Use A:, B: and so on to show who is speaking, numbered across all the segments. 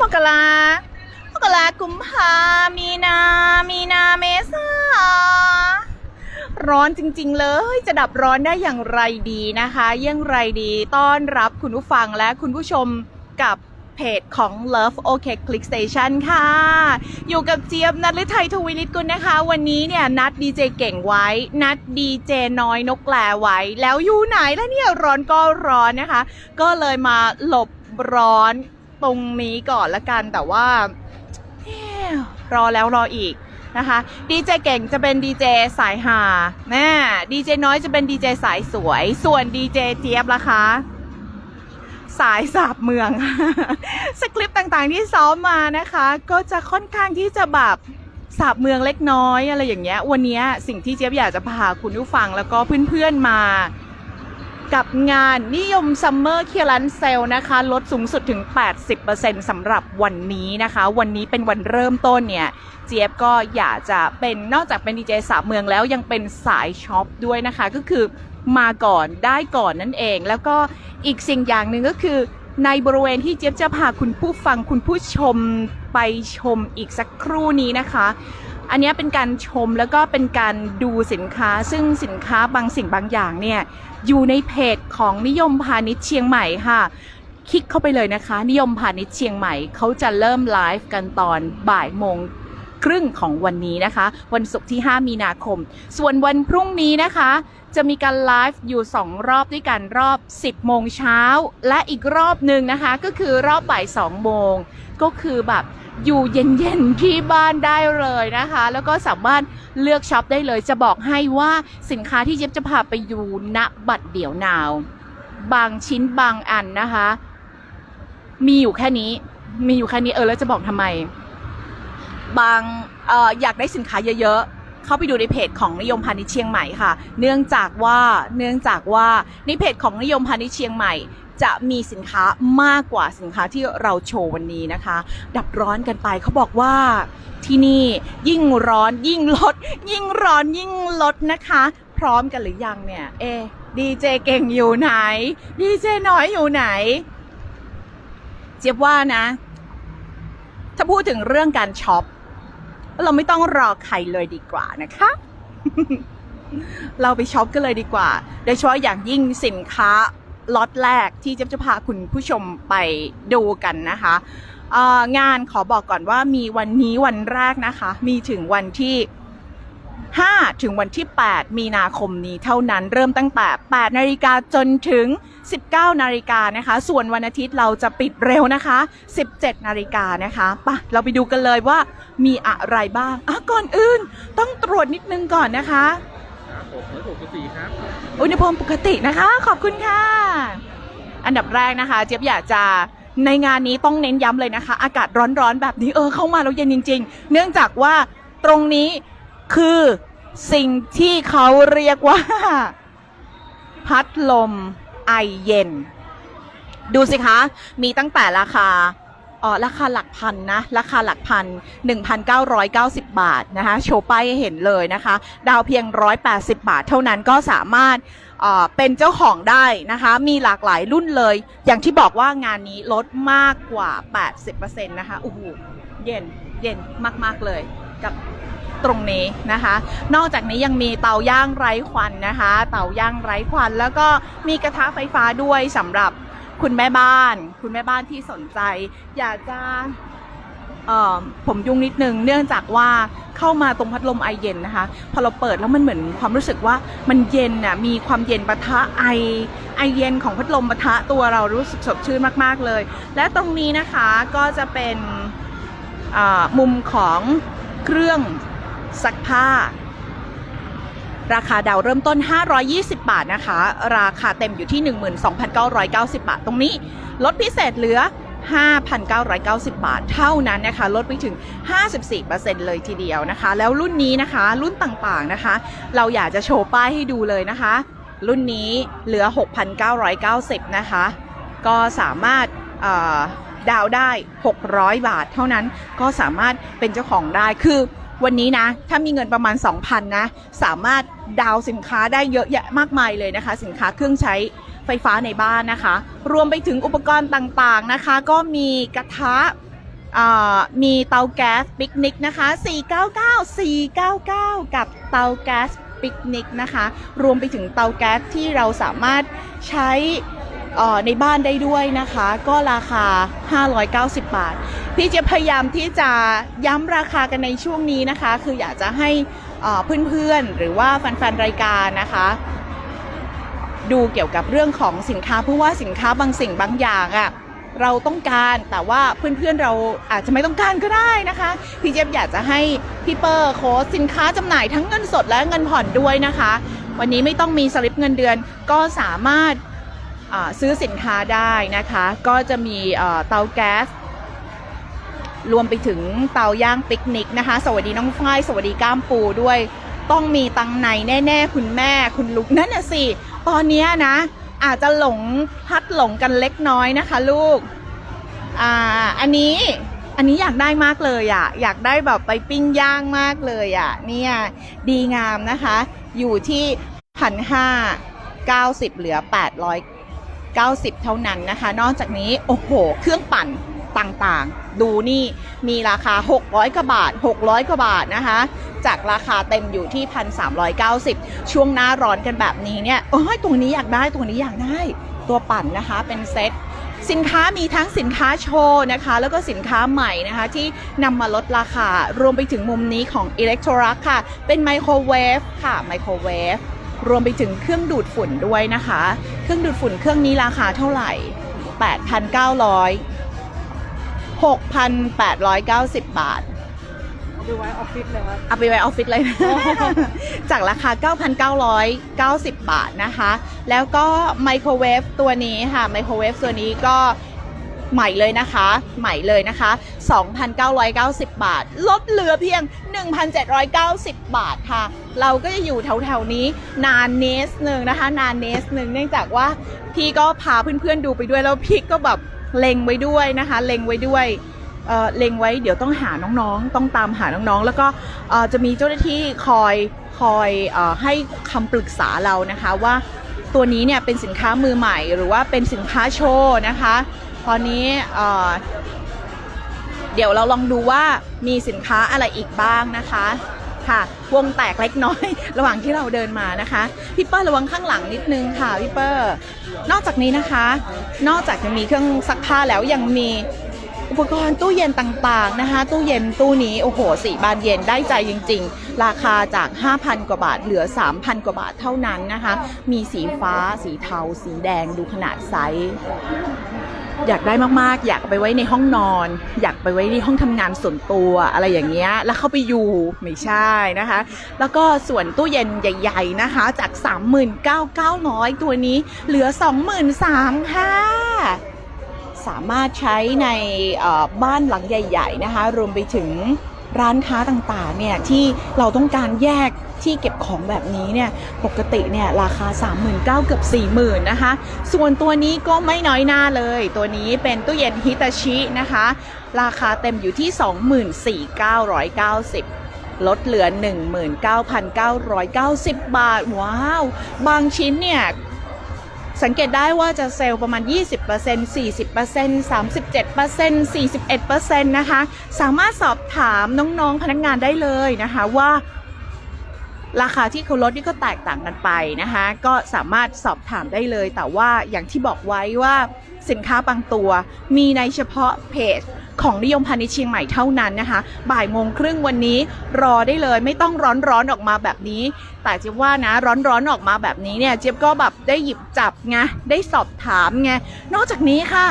A: มกรามกรากุมภามีนา มีนาเมษาร้อนจริงๆ เลย จะดับร้อนได้อย่างไรดีนะคะเยี่ยงไรดีต้อนรับคุณผู้ฟังและคุณผู้ชมกับเพจของ Love OK Click Station ค่ะ อยู่กับเจี๊ยบนัทฤทัยทวีนิตกุลนะคะ วันนี้เนี่ย นัดดีเจเก่งไว้ นัดดีเจน้อยนกแลไว้ แล้วอยู่ไหนแล้วเนี่ย ร้อนก็ร้อนนะคะ ก็เลยมาหลบ ร้อนตรงนี้ก่อนละกันแต่ว่า รอแล้วรออีกนะคะดีเจเก่งจะเป็นดีเจสายหาแน่ดีเจน้อยจะเป็นดีเจสายสวย ส่วนดีเจเจี๊ยบล่ะคะสายสาบเมือง สคริปต์ต่างๆที่ซ้อมมานะคะ ก็จะค่อนข้างที่จะแบบสาบเมืองเล็กน้อยอะไรอย่างเงี้ย วันนี้สิ่งที่เจี๊ยบอยากจะพาคุณผู้ฟังแล้วก็เพื่อนๆมา กับงานนิยมซัมเมอร์เคียรันเซลนะคะ ลดสูงสุดถึง 80%สำหรับวันนี้นะคะ วันนี้เป็นวันเริ่มต้นเนี่ย เจี๊ยบก็อยากจะเป็นนอกจากเป็นดีเจสามเมืองแล้วยังเป็นสายช็อปด้วยนะคะ ก็คือมาก่อนได้ก่อนนั่นเอง แล้วก็อีกสิ่งอย่างหนึ่งก็คือในบริเวณที่เจี๊ยบจะพาคุณผู้ฟังคุณผู้ชมไปชมอีกสักครู่นี้นะคะ อันนี้เป็นการชมแล้วก็เป็นการดูสินค้า ซึ่งสินค้าบางสิ่งบางอย่างเนี่ยอยู่ในเพจของนิยมพาณิชย์เชียงใหม่ค่ะ คลิกเข้าไปเลยนะคะ นิยมพาณิชย์เชียงใหม่เขาจะเริ่มไลฟ์กันตอนบ่ายโมงครึ่งของวันนี้นะคะ วันศุกร์ที่ 5 มีนาคม ส่วนวันพรุ่งนี้นะคะ จะมีการไลฟ์อยู่ 2 รอบด้วยกันรอบ 10 โมงเช้า และอีกรอบหนึ่งนะคะ ก็คือรอบบ่าย 2 โมง ก็คือแบบ อยู่เย็นๆที่บ้านได้เลยนะคะ แล้วก็สามารถเลือกช็อปได้เลย จะบอกให้ว่าสินค้าที่เย็บจะพาไปอยู่ณบัตรเดี่ยวนาว บางชิ้นบางอันนะคะ มีอยู่แค่นี้ มีอยู่แค่นี้เออแล้วจะบอกทำไม บางอออยากได้สินค้าเยอะๆ เข้าไปดูในเพจของนิยมพาณิชย์เชียงใหม่ค่ะ เนื่องจากว่าเนื่องจากว่าในเพจของนิยมพาณิชย์เชียงใหม่ จะมีสินค้ามากกว่าสินค้าที่เราโชว์วันนี้นะคะ ดับร้อนกันไปเขาบอกว่าที่นี่ยิ่งร้อนยิ่งลด ยิ่งร้อนยิ่งลดนะคะ พร้อมกันหรือยังเนี่ยเอดีเจเก่งอยู่ไหนดีเจน้อยอยู่ไหน เจี๊ยบว่านะ ถ้าพูดถึงเรื่องการช็อป เราไม่ต้องรอใครเลยดีกว่านะคะ เราไปช็อปกันเลยดีกว่า โดยเฉพาะอย่างยิ่งสินค้าล็อตแรกที่เจ๊จะพาคุณผู้ชมไปดูกันนะคะงานขอบอกก่อนว่ามีวันนี้วันแรกนะคะ มีถึงวันที่ 5 ถึงวันที่ 8 มีนาคมนี้เท่านั้นเริ่มตั้งแต่ 8 นาฬิกาจนถึง 19 นาฬิกานะคะ ส่วนวันอาทิตย์เราจะปิดเร็วนะคะ 17 นาฬิกานะคะไปะเราไปดูกันเลยว่ามีอะไรบ้างอะก่อนอื่น ต้องตรวจนิดนึงก่อนนะคะ
B: ครับผมร้อยหกสิบสี่ครับ
A: อุณหภูมิปกตินะคะ ขอบคุณค่ะ อันดับแรกนะคะ เจี๊ยบอยากจะในงานนี้ต้องเน้นย้ำเลยนะคะ อากาศร้อนๆแบบนี้เออเข้ามาแล้วเย็นจริง ๆ เนื่องจากว่าตรงนี้ คือสิ่งที่เขาเรียกว่า พัดลมไอเย็น ดูสิคะ มีตั้งแต่ราคาเออราคาหลักพันนะ ราคาหลักพัน 1,990 บาทนะคะ โชว์ป้ายให้เห็นเลยนะคะ ดาวเพียง 180 บาท เท่านั้นก็สามารถเออเป็นเจ้าของได้นะคะ มีหลากหลายรุ่นเลย อย่างที่บอกว่างานนี้ลดมากกว่า 80%นะคะโอ้โหเย็น เย็นมาก ๆ เลยกับ ตรงนี้นะคะ นอกจากนี้ยังมีเตาย่างไร้ควันนะคะ เตาย่างไร้ควัน แล้วก็มีกระทะไฟฟ้าด้วยสำหรับคุณแม่บ้าน คุณแม่บ้านที่สนใจ อยากจะผมยุ่งนิดนึง เนื่องจากว่าเข้ามาตรงพัดลมไอเย็นนะคะ พอเราเปิดแล้วมันเหมือนความรู้สึกว่ามันเย็นน่ะมีความเย็นปะทะไอไอเย็นของพัดลมปะทะตัวเรารู้สึกสดชื่นมาก ๆ เลย และตรงนี้นะคะก็จะเป็นมุมของเครื่อง ซักผ้า ราคาดาวเริ่มต้น 520 บาทนะคะ ราคาเต็มอยู่ที่ 12,990 บาท ตรงนี้ ลดพิเศษเหลือ 5,990 บาทเท่านั้นนะคะ ลดไปถึง 54%เลยทีเดียวนะคะ แล้วรุ่นนี้นะคะ รุ่นต่างๆนะคะ เราอยากจะโชว์ป้ายให้ดูเลยนะคะ รุ่นนี้เหลือ 6,990 นะคะ ก็สามารถดาวได้ 600 บาท เท่านั้นก็สามารถเป็นเจ้าของได้คือ วันนี้นะ ถ้ามีเงินประมาณ 2,000 นะ สามารถดาวสินค้าได้เยอะแยะมากมายเลยนะคะ สินค้าเครื่องใช้ไฟฟ้าในบ้านนะคะ รวมไปถึงอุปกรณ์ต่างๆนะคะ ก็มีกระทะมีเตาแก๊สปิกนิกนะคะ 499 499 กับเตาแก๊สปิกนิกนะคะ รวมไปถึงเตาแก๊สที่เราสามารถใช้ ในบ้านได้ด้วยนะคะ ก็ราคา 590 บาท พี่จะพยายามที่จะย้ำราคากันในช่วงนี้นะคะ คืออยากจะให้เพื่อนๆ หรือว่าแฟนๆ รายการนะคะ ดูเกี่ยวกับเรื่องของสินค้าเพราะว่าสินค้าบางสิ่งบางอย่างอะเราต้องการแต่ว่าเพื่อนๆเราอาจจะไม่ต้องการก็ได้นะคะ พี่เจี๊ยบอยากจะให้พี่เปอร์โค้ดสินค้าจำหน่ายทั้งเงินสดและเงินผ่อนด้วยนะคะ วันนี้ไม่ต้องมีสลิปเงินเดือนก็สามารถ ซื้อสินค้าได้นะคะ ก็จะมีเตาแก๊สรวมไปถึงเตาย่างปิกนิกนะคะ สวัสดีน้องฝ้ายสวัสดีก้ามปูด้วย ต้องมีตังในแน่ ๆ คุณแม่คุณลุกนั่นน่ะสิ ตอนนี้นะ อาจจะหลงพัดหลงกันเล็กน้อยนะคะ ลูก อ่า อันนี้อันนี้อยากได้มากเลยอะ่ะ อยากได้แบบไปปิ้งย่างมากเลยอะ่ะ เนี่ย ดีงามนะคะ อยู่ที่พันห้าเก้าสิบเหลือแปดร้อย เก้าสิบเท่านั้นนะคะ นอกจากนี้โอ้โห เครื่องปั่นต่างๆ ดูนี่มีราคา 600กว่าบาท 600กว่าบาทนะคะ จากราคาเต็มอยู่ที่ 1,390 ช่วงหน้าร้อนกันแบบนี้เนี่ยโอ้ยตัวนี้อยากได้ตัวนี้อยากได้ตัวปั่นนะคะเป็นเซ็ตสินค้ามีทั้งสินค้าโชว์นะคะ แล้วก็สินค้าใหม่นะคะ ที่นำมาลดราคารวมไปถึงมุมนี้ของ e l e c t r o l u x ค่ะ เป็นไมโครเวฟค่ะไมโครเวฟ รวมไปถึงเครื่องดูดฝุ่นด้วยนะคะ เครื่องดูดฝุ่นเครื่องนี้ราคาเท่าไหร่ 8,900 6,890 บาท
B: เอาไปไว้ออฟฟิศเลยครับ
A: เอาไปไว้ออฟฟิศเลย จากราคา 9,990 บาทนะคะ แล้วก็ไมโครเวฟตัวนี้ค่ะ ไมโครเวฟตัวนี้ก็ ใหม่เลยนะคะ ใหม่เลยนะคะ 2,990 บาท ลดเหลือเพียง 1,790 บาทค่ะ เราก็จะอยู่แถวๆนี้นานเนสหนึ่งนะคะ นานเนสหนึ่งเนื่องจากว่าพี่ก็พาเพื่อนๆดูไปด้วยแล้วพี่ก็แบบเล็งไว้ด้วยนะคะ เล็งไว้ด้วยเอ่อเล็งไว้เดี๋ยวต้องหาน้องๆ ต้องตามหาน้องๆ แล้วก็จะมีเจ้าหน้าที่คอยคอยอให้คำปรึกษาเรานะคะว่าตัวนี้เนี่ยเป็นสินค้ามือใหม่หรือว่าเป็นสินค้าโชว์นะคะ ตอนนี้เดี๋ยวเราลองดูว่ามีสินค้าอะไรอีกบ้างนะคะค่ะ วงแตกเล็กน้อย ระหว่างที่เราเดินมานะคะพี่เปิ้ลระวังข้างหลังนิดนึงค่ะพี่เปิ้ลนอกจากนี้นะคะ นอกจากจะมีเครื่องซักผ้าแล้วยังมีอุปกรณ์ตู้เย็นต่างๆนะคะ ตู้เย็นตู้นี้โอ้โหสีบานเย็นได้ใจจริง ๆ ราคาจาก 5,000 กว่าบาทเหลือ 3,000 กว่าบาทเท่านั้นนะคะ มีสีฟ้าสีเทา สีแดงดูขนาดไซส์ อยากได้มากๆ อยากไปไว้ในห้องนอน อยากไปไว้ในห้องทำงานส่วนตัวอะไรอย่างเงี้ย แล้วเข้าไปอยู่ไม่ใช่นะคะ แล้วก็ส่วนตู้เย็นใหญ่ ๆนะคะ จาก 39,900 ตัวนี้เหลือ 23,000ค่ะสามารถใช้ในบ้านหลังใหญ่ ๆ นะคะ รวมไปถึง ร้านค้าต่างๆเนี่ยที่เราต้องการแยกที่เก็บของแบบนี้เนี่ยปกติเนี่ยราคา 39,000เกือบ40,000นะคะ ส่วนตัวนี้ก็ไม่น้อยหน้าเลย ตัวนี้เป็นตู้เย็นฮิตาชินะคะ ราคาเต็มอยู่ที่ 24,990ลดเหลือ 19,990 บาท ว้าว บางชิ้นเนี่ย สังเกตได้ว่าจะเซลล์ประมาณ 20% 40% 37% 41%นะคะ สามารถสอบถามน้องๆพนักงานได้เลยนะคะว่า ราคาที่เขาลดนี่ก็แตกต่างกันไปนะคะ ก็สามารถสอบถามได้เลย แต่ว่าอย่างที่บอกไว้ว่าสินค้าบางตัว มีในเฉพาะเพจของนิยมพาณิชย์เชียงใหม่เท่านั้นนะคะ บ่ายโมงครึ่งวันนี้รอได้เลยไม่ต้องร้อนร้อนๆออกมาแบบนี้ แต่เจี๊ยบว่านะร้อนร้อนๆออกมาแบบนี้เนี่ยเจี๊ยบก็แบบได้หยิบจับไงได้สอบถามไงนอกจากนี้ค่ะ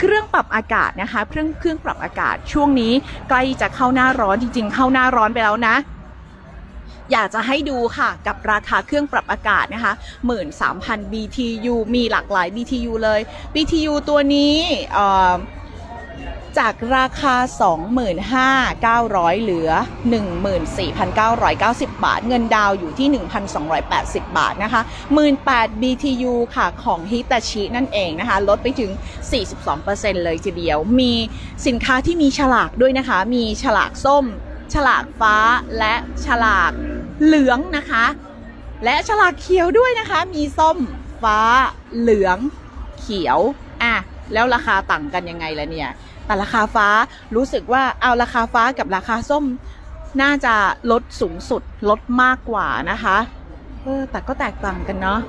A: เครื่องปรับอากาศนะคะ เครื่องเครื่องปรับอากาศช่วงนี้ใกล้จะเข้าหน้าร้อนจริง ๆ เข้าหน้าร้อนไปแล้วนะ อยากจะให้ดูค่ะกับราคาเครื่องปรับอากาศนะคะ 13,000 BTU มีหลากหลาย BTU เลย BTU ตัวนี้จากราคา 25,900 เหลือ 14,990 บาท เงินดาวอยู่ที่ 1,280 บาทนะคะ18,000 BTU ค่ะของ Hitachi นั่นเองนะคะ ลดไปถึง 42%เลยทีเดียว มีสินค้าที่มีฉลากด้วยนะคะ มีฉลากส้ม ฉลากฟ้าและฉลาก เหลืองนะคะ และฉลากเขียวด้วยนะคะ มีส้มฟ้าเหลืองเขียวอะแล้วราคาต่างกันยังไงล่ะเนี่ย แต่ราคาฟ้ารู้สึกว่าเอาราคาฟ้ากับราคาส้ม น่าจะลดสูงสุดลดมากกว่านะคะเออแต่ก็แตกต่างกันเนาะ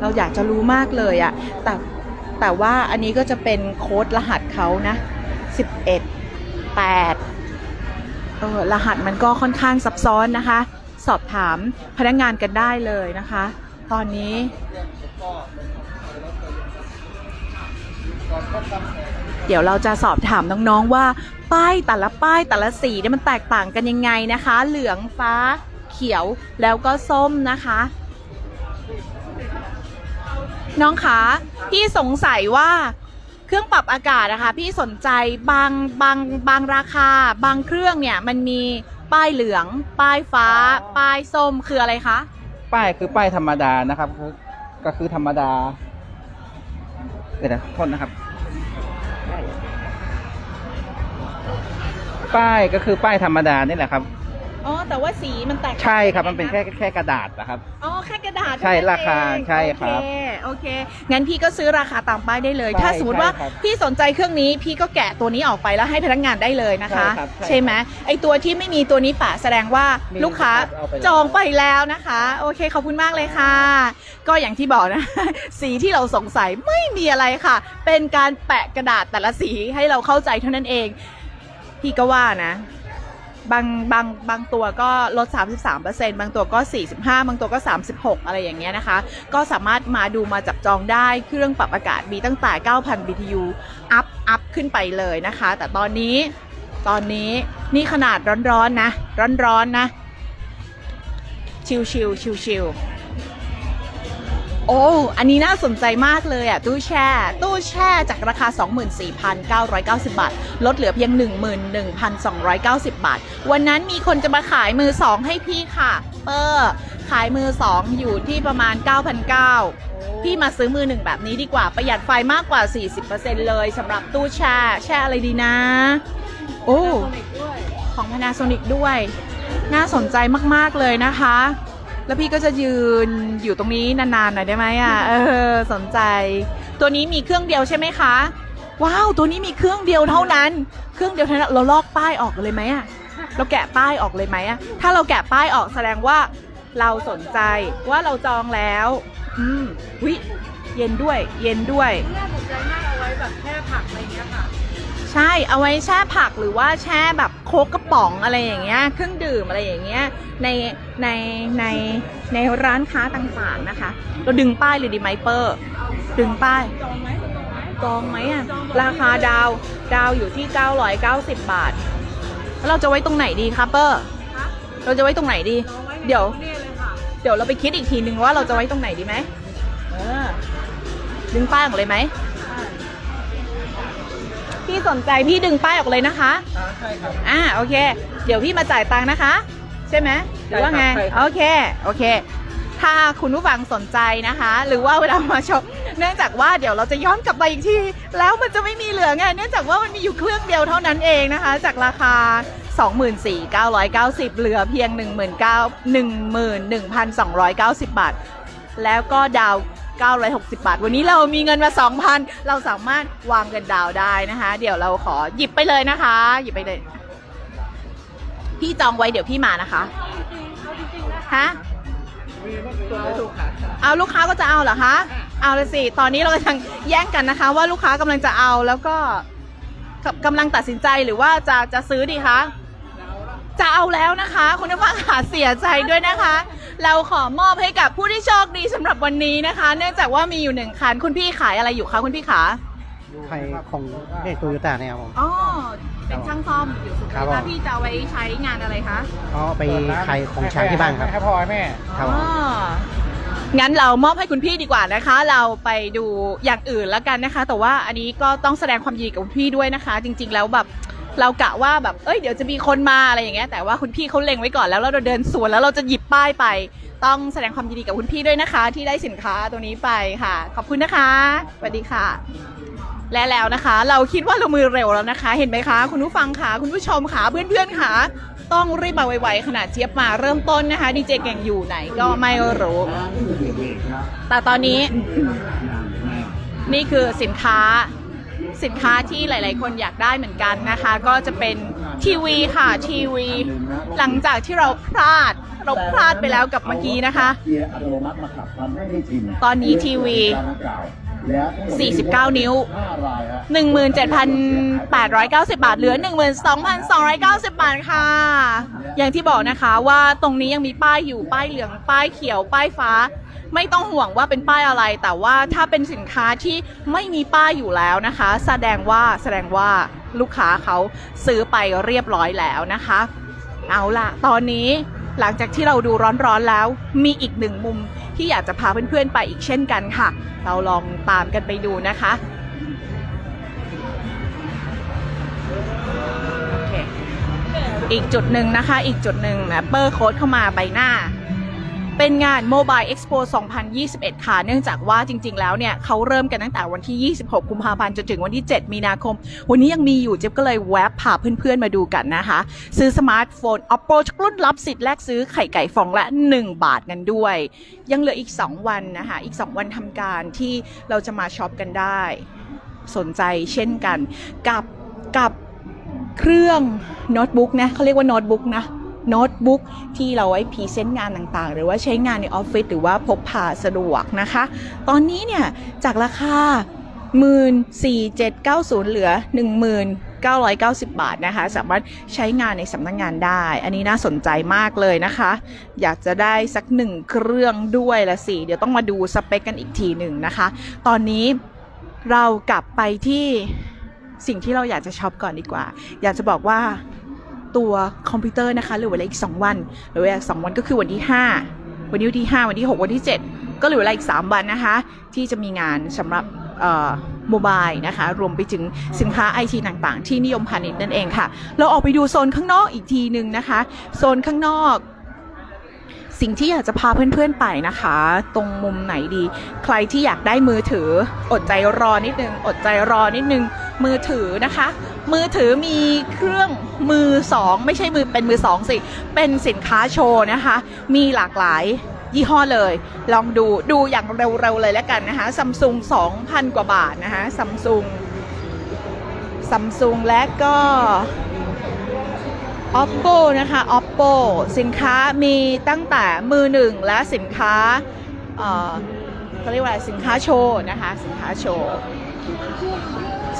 A: เราอยากจะรู้มากเลยอะแต่แต่ว่าอันนี้ก็จะเป็นโค้ดรหัสเขานะ11 8เออรหัสมันก็ค่อนข้างซับซ้อนนะคะ สอบถามพนักงงานกันได้เลยนะคะ ตอนนี้ เดี๋ยวเราจะสอบถามน้องๆว่า ป้ายแต่ละป้ายแต่ละสีเนี่ยมันแตกต่างกันยังไงนะคะ เหลืองฟ้าเขียวแล้วก็ส้มนะคะน้องคะพี่สงสัยว่าเครื่องปรับอากาศนะคะ พี่สนใจบางบางบางราคา บางเครื่องเนี่ยมันมี ป้ายเหลือง ป้ายฟ้า ป้ายส้มคืออะไรคะ
C: ป้ายคือป้ายธรรมดานะครับ ก็ก็คือธรรมดาเดี๋ยวนะโทษนะครับ ป้ายก็คือป้ายธรรมดานี่แหละครับ
A: อ๋อแต่ว่าสีมันแตกต่าง
C: ใช่ครับ
A: กั
C: มันเป็น
A: ไงะ
C: แค่แค่กระดาษนะครับ
A: อ๋อแค่กระดาษ
C: ใช่
A: เท่นั้น
C: ราคา
A: เอง
C: ใช่ครับ
A: โอเคโอเคงั้นพี่ก็ซื้อราคาตามป้ายได้เลย
C: ใช่
A: ถ้าสมมติว่า
C: ใช่ครับ
A: พี่สนใจเครื่องนี้พี่ก็แกะตัวนี้ออกไปแล้วให้พนักงานได้เลยนะคะ
C: ใช่ครับใช่
A: ไหมไอตัวที่ไม่มีตัวนี้ปะแสดงว่า
C: มี
A: ลูกค้า
C: เอาไปแล้ว
A: จองไปแล้วนะคะ โอเคขอบคุณมากเลยค่ะ ก็อย่างที่บอกนะ สีที่เราสงสัยไม่มีอะไรค่ะ เป็นการแปะกระดาษแต่ละสีให้เราเข้าใจเท่านั้นเอง พี่ก็ว่านะ บางบางบางตัวก็ลด 33%บางตัวก็ 45 บางตัวก็ 36 อะไรอย่างเงี้ยนะคะ ก็สามารถมาดูมาจับจองได้เครื่องปรับอากาศมีตั้งแต่ 9,000 BTU อัพอัพขึ้นไปเลยนะคะ แต่ตอนนี้ตอนนี้นี่ขนาดร้อนๆนะร้อนๆนะชิวชิวชิวชิวๆ โอ้ อันนี้น่าสนใจมากเลยอะ ตู้แช่ ตู้แช่จากราคา 24,990 บาท ลดเหลือเพียง 11,290 บาท วันนั้นมีคนจะมาขายมือสองให้พี่ค่ะ เปอร์ขายมือสองอยู่ที่ประมาณ 9,900พี่มาซื้อมือหนึ่งแบบนี้ดีกว่าประหยัดไฟมากกว่า 40%เลยสำหรับตู้แช่ แช่อะไรดีนะ โอ้ ของ Panasonic ด้วย น่าสนใจมาก ๆ เลยนะคะ แล้วพี่ก็จะยืนอยู่ตรงนี้นานๆหน่อยได้ไหมอะเออสนใจ ตัวนี้มีเครื่องเดียวใช่ไหมคะ ว้าวตัวนี้มีเครื่องเดียวเท่านั้น เครื่องเดียวเท่านั้นเราลอกป้ายออกเลยไหมอะเราแกะป้ายออกเลยไหมอะถ้าเราแกะป้ายออกแสดงว่าเราสนใจว่าเราจองแล้ว อืมวิเย็นด้วย เย็นด้วย
B: น่าสนใจมากเอาไว้แบบแค่ผักอะไรเงี้ยค่ะ
A: ใช่เอาไว้แช่ผักหรือว่าแช่แบบโคกกระป๋องอะไรอย่างเงี้ยเครื่องดื่มอะไรอย่างเงี้ยในในในในร้านค้าต่างๆนะคะ เราดึงป้ายเลยดีไหมเปอร์ ดึงป้าย
B: จองไหมจองไหม
A: จองไหมอะราคาดาวดาวอยู่ที่ 990 บาท แล้วเราจะไว้ตรงไหนดีคะเปอร์
B: คะ
A: เราจะไว้ตรงไหนดี
B: จองไว้
A: เดี๋ยว
B: นี่เลยค่ะ
A: เดี๋ยวเราไปคิดอีกทีนึงว่าเราจะไว้ตรงไหนดีไหมเออดึงป้ายออกเลยไหม
B: ใช่
A: พี่สนใจพี่ดึงป้ายออกเลยนะคะ
C: ใช่ครับ
A: อ่าโอเค เดี๋ยวพี่มาจ่ายตังค์นะคะ ใช่ไหมหรือว่าไง
C: ใช่ครับ
A: โอเคโอเค ถ้าคุณผู้ฟังสนใจนะคะ หรือว่าเวลามาช็อปเนื่องจากว่าเดี๋ยวเราจะย้อนกลับไปอีกทีแล้วมันจะไม่มีเหลือไงเนื่องจากว่ามันมีอยู่เครื่องเดียวเท่านั้นเองนะคะ จากราคา 24,990 เหลือเพียง 19 11,290 บาท แล้วก็ดาว 960 บาท วันนี้เรามีเงินมา 2,000 เราสามารถวางเงินดาวได้นะคะ เดี๋ยวเราขอหยิบไปเลยนะคะ หยิบไปเลย พี่จองไว้เดี๋ยวพี่มานะคะฮะเอาลูกค้าก็จะเอาเหรอคะ เอาเลยสิ ตอนนี้เรากำลังแย่งกันนะคะ ว่าลูกค้ากำลังจะเอาแล้วก็กำกำลังตัดสินใจหรือว่าจะจะซื้อดีคะ จะเอาแล้วนะคะ คุณผู้ฟังค่ะเสียใจด้วยนะคะ เราขอมอบให้กับผู้ที่โชคดีสำหรับวันนี้นะคะ เนื่องจากว่ามีอยู่หนึ่งคันคุณพี่ขายอะไรอยู่คะคุณพี่ขา
D: ใครของเลขโตโยต้าเนี่ยครับผม
A: อ๋อ เป็นช่างซ่อมอยู่สุ
D: ครับ
A: รา
D: ผม
A: พี่จะเอาไว้ใช้งานอะไรคะ
D: เอาไปขายของช้างที่บ้านครับ
C: ให้พ่อให้แม่
D: ครับ
A: อ๋อ งั้นเรามอบให้คุณพี่ดีกว่านะคะ เราไปดูอย่างอื่นแล้วกันนะคะ แต่ว่าอันนี้ก็ต้องแสดงความยินดีกับคุณพี่ด้วยนะคะ จริง ๆ แล้วแบบ เรากะว่าแบบเอ้ยเดี๋ยวจะมีคนมาอะไรอย่างเงี้ยแต่ว่าคุณพี่เขาเล็งไว้ก่อนแล้วแล้วเราเดินสวนแล้วเราจะหยิบป้ายไป ต้องแสดงความยินดีกับคุณพี่ด้วยนะคะ ที่ได้สินค้าตัวนี้ไปค่ะ ขอบคุณนะคะสวัสดีค่ะ และแล้วนะคะ เราคิดว่าเรามือเร็วแล้วนะคะ เห็นไหมคะ คุณผู้ฟังค่ะคุณผู้ชมค่ะเพื่อนๆค่ะต้องรีบมาไวๆขนาดเจี๊ยบมาเริ่มต้นนะคะดีเจเก่งอยู่ไหนก็ไม่รู้แต่ตอนนี้ นี่คือสินค้า สินค้าที่หลาย ๆ คนอยากได้เหมือนกันนะคะ ก็จะเป็นทีวีค่ะทีวี หลังจากที่เราพลาดเราพลาดไปแล้วกับเมื่อกี้นะคะ
E: ต
A: อนนี้ทีวี 49 นิ้ว 17,890 บาท เหลือ 12,290 บาทค่ะ อย่างที่บอกนะคะว่าตรงนี้ยังมีป้ายอยู่ป้ายเหลืองป้ายเขียวป้ายฟ้า ไม่ต้องห่วงว่าเป็นป้ายอะไร แต่ว่าถ้าเป็นสินค้าที่ไม่มีป้ายอยู่แล้วนะคะ แสดงว่าแสดงว่าลูกค้าเขาซื้อไปเรียบร้อยแล้วนะคะ เอาล่ะ ตอนนี้หลังจากที่เราดูร้อนๆแล้ว มีอีกหนึ่งมุมที่อยากจะพาเพื่อนๆไปอีกเช่นกันค่ะ เราลองตามกันไปดูนะคะโอเคอีกจุดหนึ่งนะคะ อีกจุดหนึ่งนะเปอร์โค้ดเข้ามาใบหน้า เป็นงาน Mobile Expo 2021 ค่ะ เนื่องจากว่าจริง ๆ แล้วเนี่ยเขาเริ่มกันตั้งแต่วันที่ 26 กุมภาพันธ์จนถึงวันที่ 7 มีนาคม วันนี้ยังมีอยู่เจ๊บก็เลยแวบพาเพื่อน ๆ มาดูกันนะคะ ซื้อสมาร์ทโฟน Oppo รุ่นรับสิทธิ์แลกซื้อไข่ไก่ฟองละ 1 บาทกันด้วย ยังเหลืออีก 2 วันนะคะ อีก 2 วันทำการที่เราจะมาช็อปกันได้ สนใจเช่นกัน กับกับเครื่องโน้ตบุ๊กนะเขาเรียกว่าโน้ตบุ๊กนะ โน้ตบุ๊กที่เราไว้พรีเซนต์งานต่างๆ หรือว่าใช้งานในออฟฟิศหรือว่าพกพาสะดวกนะคะ ตอนนี้เนี่ยจากราคา 14,790 เหลือ 1990 บาทนะคะ สามารถใช้งานในสำนักงงานได้ อันนี้น่าสนใจมากเลยนะคะ อยากจะได้สักหนึ่งเครื่องด้วยละสิ เดี๋ยวต้องมาดูสเปคกันอีกทีหนึ่งนะคะ ตอนนี้เรากลับไปที่สิ่งที่เราอยากจะช็อปก่อนดีกว่า อยากจะบอกว่า ตัวคอมพิวเตอร์นะคะเหรือเวลาอีก 2 วันเหรือเวลาอีก2วันก็คือวันที่ 5 วันนี้วันที่ 5 วันที่ 6 วันที่ 7 ก็เหลือเวลาอีก 3 วันนะคะ ที่จะมีงานสำหรับโมบายนะคะ รวมไปถึงสินค้าไอทีต่างๆ ที่นิยมพาณิชย์นั่นเองค่ะ เราออกไปดูโซนข้างนอกอีกทีหนึ่งนะคะ โซนข้างนอก สิ่งที่อยากจะพาเพื่อนๆไปนะคะ ตรงมุมไหนดี ใครที่อยากได้มือถือ อดใจรอนิดนึง อดใจรอนิดนึง มือถือนะคะ มือถือมีเครื่องมือสองไม่ใช่มือเป็นมือสองสิ เป็นสินค้าโชว์นะคะ มีหลากหลายยี่ห้อเลย ลองดูดูอย่างเร็วๆเลยแล้วกันนะคะซัมซุง2,000 กว่าบาทนะคะซัมซุงซัมซุงและก็ oppo นะคะ oppo สินค้ามีตั้งแต่มือหนึ่งและสินค้าเขาเรียกว่าสินค้าโชว์นะคะ สินค้าโชว์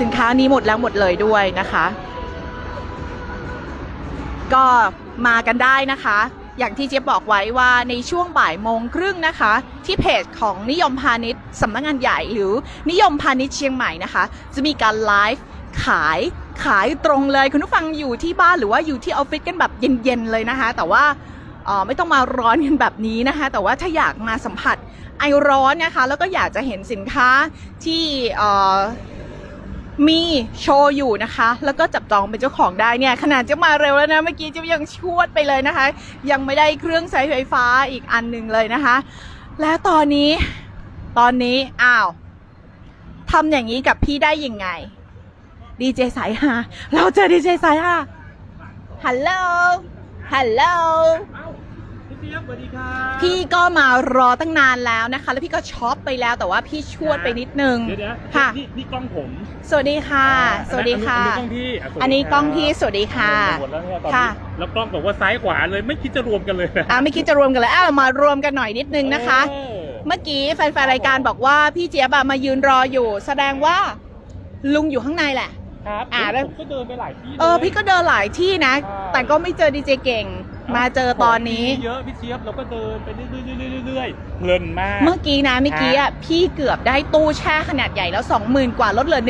A: สินค้านี้หมดแล้วหมดเลยด้วยนะคะ ก็มากันได้นะคะ อย่างที่เจ๊ยบบอกไว้ว่าในช่วงบ่ายโมงครึ่งนะคะ ที่เพจของนิยมพาณิชย์สำนักงานใหญ่หรือนิยมพาณิชย์เชียงใหม่นะคะ จะมีการไลฟ์ขายขายตรงเลยคุณผู้ฟังอยู่ที่บ้านหรือว่าอยู่ที่ออฟฟิศกันแบบเย็นๆเลยนะคะ แต่ว่าออไม่ต้องมาร้อนกันแบบนี้นะคะ แต่ว่าถ้าอยากมาสัมผัสไอร้อนนะคะ แล้วก็อยากจะเห็นสินค้าที่ มีโชว์อยู่นะคะ แล้วก็จับจองเป็นเจ้าของได้เนี่ย ขนาดจะมาเร็วแล้วนะ เมื่อกี้จะยังชวดไปเลยนะคะ ยังไม่ได้เครื่องใช้ไฟฟ้าอีกอันหนึ่งเลยนะคะ และตอนนี้ ตอนนี้ อ้าวทำอย่างนี้กับพี่ได้ยังไง ดีเจสายฮาเราเจอดีเจสายฮาฮัลโหลฮัลโหล
B: เจี๊ยบสวัสดีครับ
A: พี่ก็มารอตั้งนานแล้วนะคะ แล้วพี่ก็ช็อปไปแล้วแต่ว่าพี่ชวดไปนิดนึง
F: เดี๋ยวเดี๋ยว
A: ค่ะ
F: นี่นี่กล้องผม
A: สวัสดีค่ะ สวัสดีค่ะ
F: อันนี้กล้องพี่ะสวัสดี
A: อันนี้กล้องพี่สวัสดีค่ะ
F: หมดแล้วเนี่ยตอน
A: ค่ะ
F: นี้แล้วกล้องบอกว่าซ้ายขวาเลยไม่คิดจะรวมกันเลยนะ
A: อ่าไม่คิดจะรวมกันเลยอ้าวมารวมกันหน่อยนิดนึงนะคะ
F: เออ
A: เมื่อกี้แฟนๆรายการบอกว่าพี่เจี๊ยบอะมายืนรออยู่ แสดงว่าลุงอยู่ข้างในแหละ
F: ครับ
A: อ่าแล้ว
F: ผมก็เดินไปหลายที่ลย
A: เออพี่ก็เดินหลายที่นะ
F: ใช่
A: แต่ก็ไม่เจอดีเจเก่ง มาเจอตอนนี้
F: ของดีเยอะพี่เชียบเราก็เดินไปเรื่อยๆๆๆๆเพลินมาก
A: เมื่อกี้นะเมื่อกี้อะพี่เกือบได้ตู้แช่ขนาดใหญ่แล้ว 20,000 กว่าลดเหลือ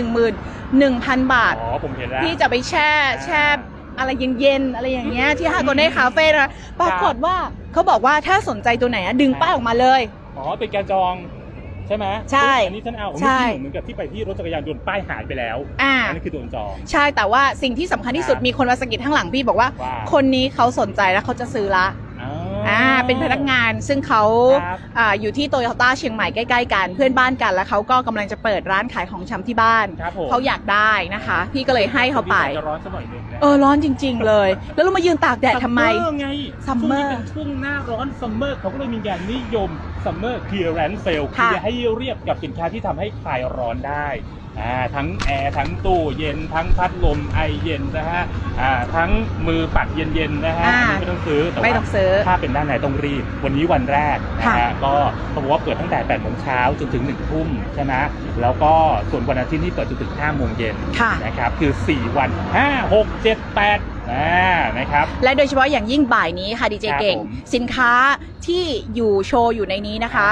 A: 11,000 บาท
F: อ๋อผมเห็นแล้ว
A: พี่จะไปแช่แช่อะไรเย็นๆอะไรอย่างเงี้ยที่ฮาโกเน่คาเฟ่นะปรากฏว่าเขาบอกว่าถ้าสนใจตัวไหนอะดึงป้ายออกมาเลย
F: อ๋อเป็นการจองใช่ไหม
A: ใช่
F: อันนี้ฉันเอา
A: ใช่
F: เมื่อกี้เหมือนกับที่ไปที่รถจักรยานยนต์ป้ายหายไปแล้ว
A: อ่า
F: อันนี้คือตัวจอง
A: ใช่ แต่ว่าสิ่งที่สำคัญที่สุด
F: ครับ
A: มีคนมาสะกิดข้างหลังพี่บอกว่า
F: ว่า
A: คนนี้เขาสนใจแล้วเขาจะซื้อละ
F: อ่า
A: อ่าเป็นพนักงานซึ่งเขา
F: ครับ
A: อ่าอยู่ที่โตโยต้าเชียงใหม่ใกล้ๆกันเพื่อนบ้านกันแล้วเขาก็กำลังจะเปิดร้านขายของชำที่บ้าน
F: ครับผม
A: เขาอยากได้นะคะ พี่ก็เลยให้เขาไป
F: จะร้อนสักหน่อยหนึงนะ
A: เออร้อนจริง ๆ เลย แล้วเรามายืนตากแดดทำไม
F: ซัมเมอร์ไง
A: ซัมเมอร์
F: ช่วงนี้เป็นช่วงหน้าร้อนซัมเมอร์เขาก็เลยมีการนิยมซัมเมอร์คลียร์แรนเซล
A: ค่ะ
F: คือให้เรียบกับสินค้าที่ทำให้คลายร้อนได้ อ่าทั้งแอร์ทั้งตู้เย็นทั้งพัดลมไอเย็นนะฮะอ่าทั้งมือปัดเย็นๆนะฮะ
A: อ่า
F: อันนี้ไม่ต้องซื้อแต่
A: ไม่
F: ว่า
A: ต้องซื้อ
F: ถ้าเป็นด้านในต้องรีบ วันนี้วันแรกนะ
A: ค่ะ
F: ฮะก็เขาบอกว่าเปิดตั้งแต่8โมงเช้าจนถึง1ทุ่มใช่ไหมแล้วก็ส่วนวันอาทิตย์นี่เปิดจนถึง5โมงเย็น
A: ค่ะ
F: นะครับคือ 4 วัน 5 6 7 8อ่านะครับ
A: และโดยเฉพาะอย่างยิ่งบ่ายนี้ค่ะดีเจ
F: ครับ
A: เก่ง
F: ผม
A: สินค้าที่อยู่โชว์อยู่ในนี้นะคะ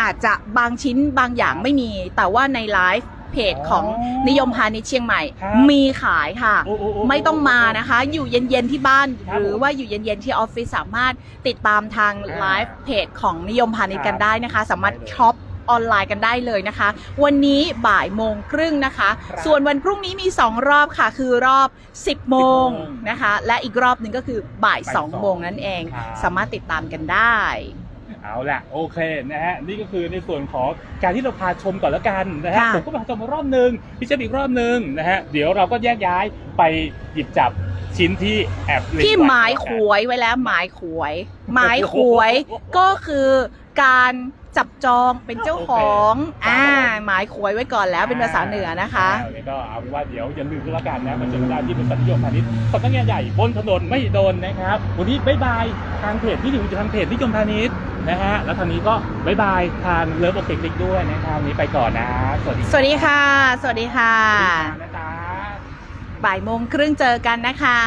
A: อาจจะบางชิ้นบางอย่างไม่มี แต่ว่าในไลฟ์ เพจของ
F: อ๋อ
A: นิยมพาณิชย์เชียงใหม่
F: ครับ
A: มีขายค่ะ
F: โอ้โอ้โอ้
A: ไม่ต้องมานะคะ อยู่เย็นๆที่บ้าน
F: ครับ
A: หรือ
F: ผม
A: ว่าอยู่เย็นๆที่ออฟฟิศสามารถติดตามทาง
F: อ่า
A: ไลฟ์เพจของนิยมพาณิชย์กัน
F: ครับ
A: ได้นะคะ สามารถ
F: ได้เลย
A: ช็อปออนไลน์กันได้เลยนะคะ วันนี้บ่ายโมงครึ่งนะคะ
F: ครับ
A: ส่วนวันพรุ่งนี้มี 2 รอบค่ะ คือรอบ 10 โมง
F: โมง
A: นะคะ และอีกรอบหนึ่งก็คือบ่าย
F: บ่ายสอง
A: 2โมงนั่นเอง
F: ครับ
A: สามารถติดตามกันได้
F: เอาละโอเคนะฮะนี่ก็คือในส่วนของการที่เราพาชมก่อนแล้วกันนะฮะ
A: ค่ะ
F: ผมก็พาชมมารอบหนึ่งพี่เจมอีกรอบหนึ่งนะฮะเดี๋ยวเราก็แยกย้ายไปหยิบจับชิ้นที่แอบเล็ง
A: ที่
F: ไว้
A: หมายขวยไว้แล้วหมายขวย หมายขวยก็คือการจับจองเป็นเจ้าของ
F: โอเค
A: อ่าหมายขวยไว้ก่อนแล้วเป็นภาษาเหนือนะคะ
F: แล้วก็เอาเป็นว่าเดี๋ยวอย่าลืมก็แล้วกันนะมันจะได้ที่เป็นสัตนิยมพาณิชย์สำนักงานใหญ่บนถนนไม่โดนนะครับ วันนี้บายบายทางเพจที่อยู่ทางเพจนิยมพาณิชย์ นะฮะแล้วทางนี้ก็บายบายทางเลิฟโอเคคลิกด้วยนะครับวันนี้ไปก่อนนะ สวัสดี
A: สวัสดีค่ะ สวัสดีค่ะ
F: นะจ๊ะ
A: บ่ายโมงครึ่งเจอกันนะคะ